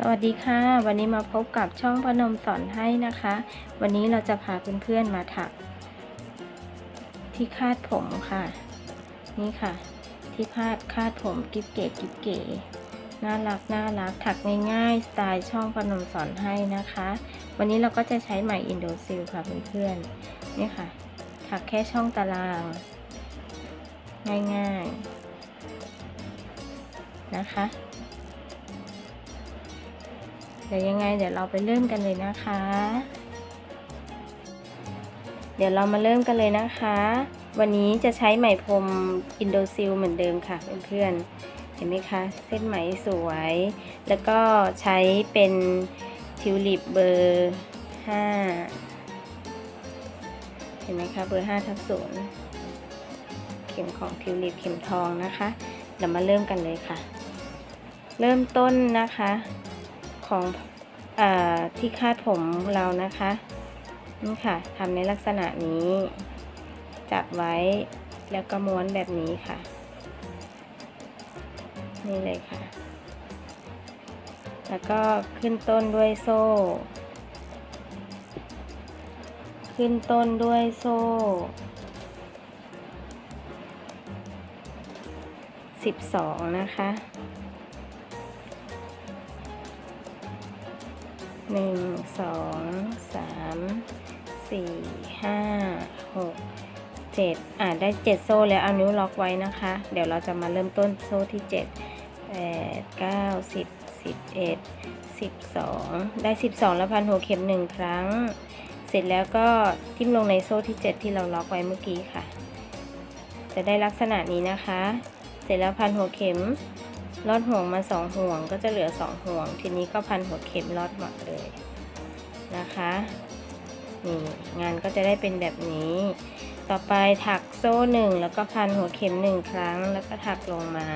สวัสดีค่ะ วันนี้มาพบกับช่องพนมสอนให้นะคะ วันนี้เราจะพาเพื่อนๆมาถัก ที่คาดผมค่ะ นี่ค่ะ ที่คาดคาดผมกิ๊บเก๋กิ๊บเก๋น่ารักน่ารักถักง่ายๆสไตล์ช่องพนมสอนให้นะคะ วันนี้เราก็จะใช้ไหมอินโดซิลค่ะเพื่อนๆนี่ค่ะ ถักแค่ช่องตาราง ง่ายๆนะคะ เดี๋ยวยังไงเดี๋ยวเราไปเริ่มกันเลยนะคะ เดี๋ยวเรามาเริ่มกันเลยนะคะ วันนี้จะใช้ไหมพรมอินโดซิลเหมือนเดิมค่ะเพื่อนๆ เห็นไหมคะ เส้นไหมสวย แล้วก็ใช้เป็นทิวลิปเบอร์5เห็นไหมคะเบอร์5ทับศูนย์เข็มของทิวลิปเข็มทองนะคะ เดี๋ยวมาเริ่มกันเลยค่ะ เริ่มต้นนะคะ ของอที่คาดผมเรานะคะนี่ค่ะทำในลักษณะนี้ จับไว้แล้วก็ม้วนแบบนี้ค่ะ นี่เลยค่ะ แล้วก็ขึ้นต้นด้วยโซ่ ขึ้นต้นด้วยโซ่สิบสองนะคะ หนึ่งสองสามสี่ห้าหกเจ็ดอ่าได้เจ็ดโซ่แล้วเอานิ้วล็อกไว้นะคะ เดี๋ยวเราจะมาเริ่มต้นโซ่ที่เจ็ดแปดเก้าสิบสิบเอ็ดสิบสองได้สิบสองแล้วพันหัวเข็มหนึ่งครั้ง เสร็จแล้วก็ทิ่มลงในโซ่ที่เจ็ดที่เราล็อกไว้เมื่อกี้ค่ะ จะได้ลักษณะนี้นะคะ เสร็จแล้วพันหัวเข็ม ลอดห่วงมาสองห่วงก็จะเหลือสองห่วง ทีนี้ก็พันหัวเข็มลอดหมดเลยนะคะนี่งานก็จะได้เป็นแบบนี้ ต่อไปถักโซ่หนึ่งแล้วก็พันหัวเข็มหนึ่งครั้ง แล้วก็ถักลงมา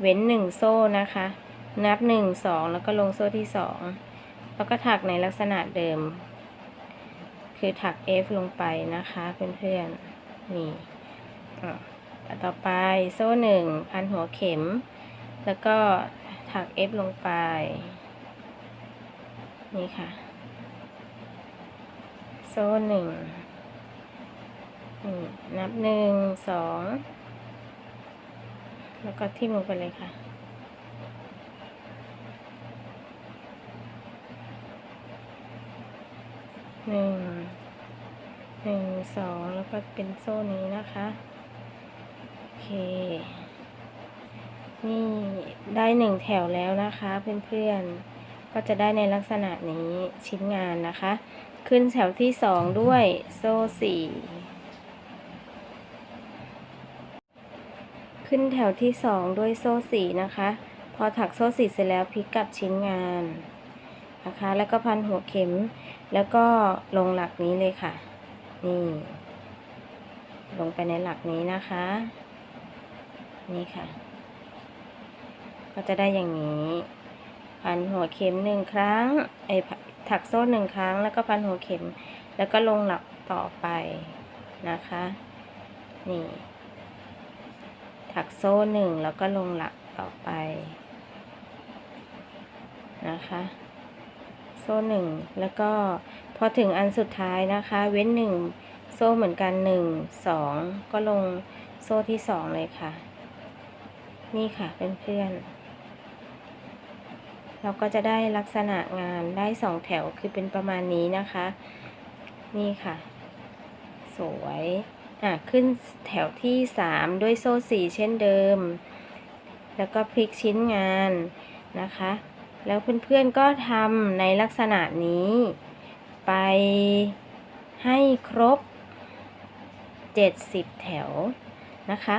เว้นหนึ่งโซ่นะคะ นับหนึ่งสองแล้วก็ลงโซ่ที่สองแล้วก็ถักในลักษณะเดิม คือถัก F ลงไปนะคะเพื่อนๆนี่อะ ต่อไปโซ่หนึ่งพันหัวเข็ม แล้วก็ถัก F ลงไป นี่ค่ะ โซ่หนึ่งนับหนึ่งสองแล้วก็ทิ่มลงไปเลยค่ะ หนึ่ง หนึ่งสองแล้วก็เป็นโซ่นี้นะคะ เค นี่ได้หนึ่งแถวแล้วนะคะเพื่อนๆ ก็จะได้ในลักษณะนี้ชิ้นงานนะคะ ขึ้นแถวที่สองด้วยโซ่สี่ขึ้นแถวที่สองด้วยโซ่สี่นะคะ พอถักโซ่สี่เสร็จแล้วพลิกกลับชิ้นงานนะคะ แล้วก็พันหัวเข็ม แล้วก็ลงหลักนี้เลยค่ะ นี่ ลงไปในหลักนี้นะคะ นี่ค่ะ ก็จะได้อย่างนี้พันหัวเข็มหนึ่งครั้งไอ้ถักโซ่หนึ่งครั้ง แล้วก็พันหัวเข็ม แล้วก็ลงหลักต่อไปนะคะ นี่ ถักโซ่หนึ่งแล้วก็ลงหลักต่อไป นะคะ โซ่หนึ่งแล้วก็พอถึงอันสุดท้ายนะคะ เว้นหนึ่งโซ่เหมือนกันหนึ่งสองก็ลงโซ่ที่สองเลยค่ะ นี่ค่ะเพื่อนๆ เราก็จะได้ลักษณะงานได้สองแถวคือเป็นประมาณนี้นะคะ นี่ค่ะ สวย อะ ขึ้นแถวที่สามด้วยโซ่สี่เช่นเดิม แล้วก็พลิกชิ้นงานนะคะ แล้วเพื่อนๆก็ทำในลักษณะนี้ ไปให้ครบ 70 แถวนะคะ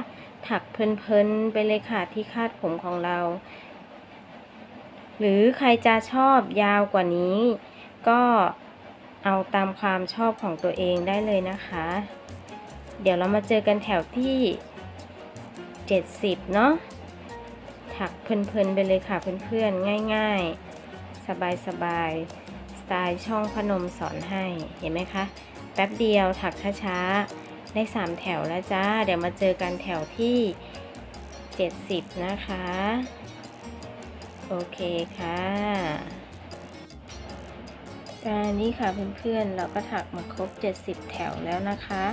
ถักเพลินๆไปเลยค่ะที่คาดผมของเรา หรือใครจะชอบยาวกว่านี้ ก็เอาตามความชอบของตัวเองได้เลยนะคะ เดี๋ยวเรามาเจอกันแถวที่ 70 เนาะถักเพลินๆไปเลยค่ะเพื่อนๆ ง่ายๆ สบายๆ สไตล์ช่องพนมสอนให้ เห็นไหมคะ แป๊บเดียวถักช้าๆ ได้ 3 แถวแล้วจ้า เดี๋ยวมาเจอกันแถวที่ 70 นะคะ โอเคค่ะการนี้ค่ะเพื่อนๆ เราก็ถักมาครบ 70 แถวแล้วนะคะ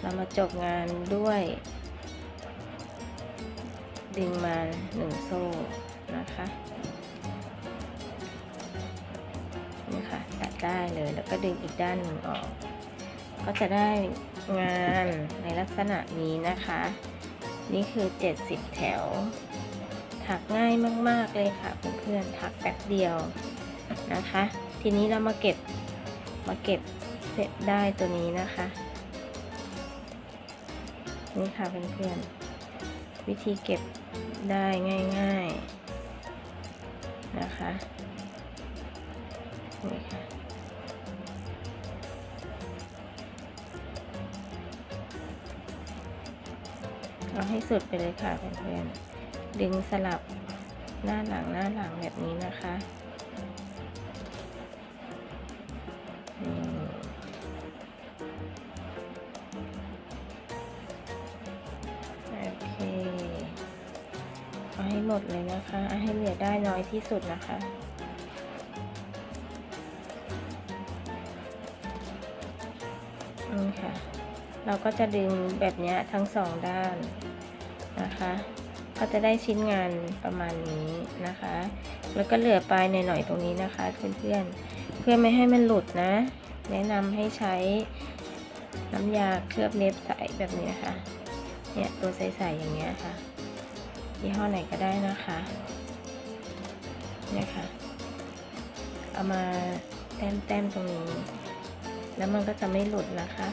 เรามาจบงานด้วย ดึงมาหนึ่งโซ่นะคะนี่ค่ะตัดได้เลยแล้วก็ดึงอีกด้านหนึ่งออก ก็จะได้ งานในลักษณะนี้นะคะ นี่คือ 70 แถว ถักง่ายมาก ๆ เลยค่ะเพื่อนๆถักแป๊บเดียวนะคะ ทีนี้เรามาเก็บมาเก็บเสร็จได้ตัวนี้นะคะนี่ค่ะเพื่อนๆวิธีเก็บได้ง่าย ๆนะคะนี่ค่ะ เอาให้สุดไปเลยค่ะเพื่อนๆ ดึงสลับหน้าหลังหน้าหลังแบบนี้นะคะโอเคเอาให้หมดเลยนะคะเอาให้เหลือได้น้อยที่สุดนะคะนี่ค่ะ เราก็จะดึงแบบนี้ทั้งสองด้านนะคะ ก็จะได้ชิ้นงานประมาณนี้นะคะ แล้วก็เหลือปลายหน่อยๆตรงนี้นะคะเพื่อนๆ เพื่อไม่ให้มันหลุดนะ แนะนำให้ใช้น้ำยาเคลือบเล็บใสแบบนี้ค่ะเนี่ยตัวใสๆอย่างเงี้ยค่ะยี่ห้อไหนก็ได้นะคะเนี่ยค่ะ เอามาแต้มๆตรงนี้ แล้วมันก็จะไม่หลุดนะคะ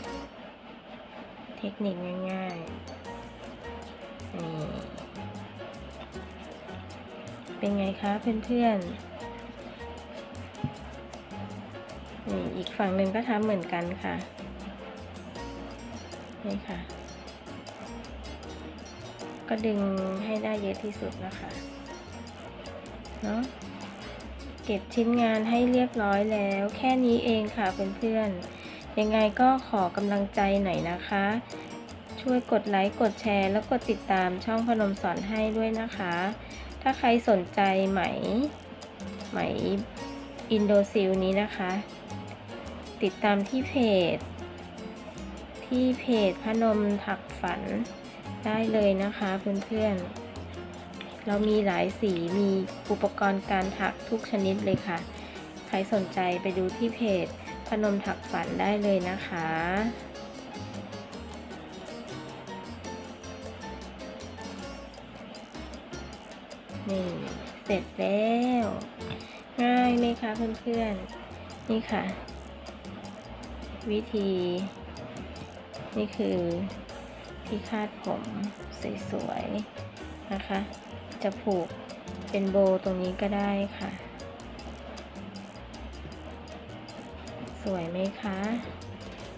ทคนิคง่ายๆนี่เป็นไงคะเพื่อนๆนี่อีกฝั่งหนึ่งก็ทำเหมือนกันค่ะ นี่ค่ะ ก็ดึงให้ได้เยอะที่สุดนะคะเนาะเก็บชิ้นงานให้เรียบร้อยแล้ว แค่นี้เองค่ะเพื่อนๆ ยังไงก็ขอกำลังใจหน่อยนะคะ ช่วยกดไลค์กดแชร์ แล้วกดติดตามช่องพนมสอนให้ด้วยนะคะ ถ้าใครสนใจไหมไหมอินโดซิลนี้นะคะ ติดตามที่เพจ ที่เพจพนมถักฝันได้เลยนะคะเพื่อนๆ เรามีหลายสีมีอุปกรณ์การถักทุกชนิดเลยค่ะ ใครสนใจไปดูที่เพจ พนมถักฝันได้เลยนะคะ นี่เสร็จแล้ว ง่ายไหมคะเพื่อนๆ นี่ค่ะ วิธี นี่คือที่คาดผมสวยๆนะคะ จะผูกเป็นโบตรงนี้ก็ได้ค่ะ สวยไหมคะ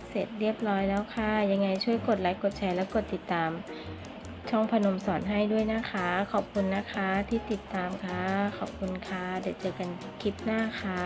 เสร็จเรียบร้อยแล้วค่ะ ยังไงช่วยกดไลค์กดแชร์และกดติดตาม ช่องพนมสอนให้ด้วยนะคะ ขอบคุณนะคะที่ติดตามค่ะ ขอบคุณค่ะ เดี๋ยวเจอกันคลิปหน้าค่ะ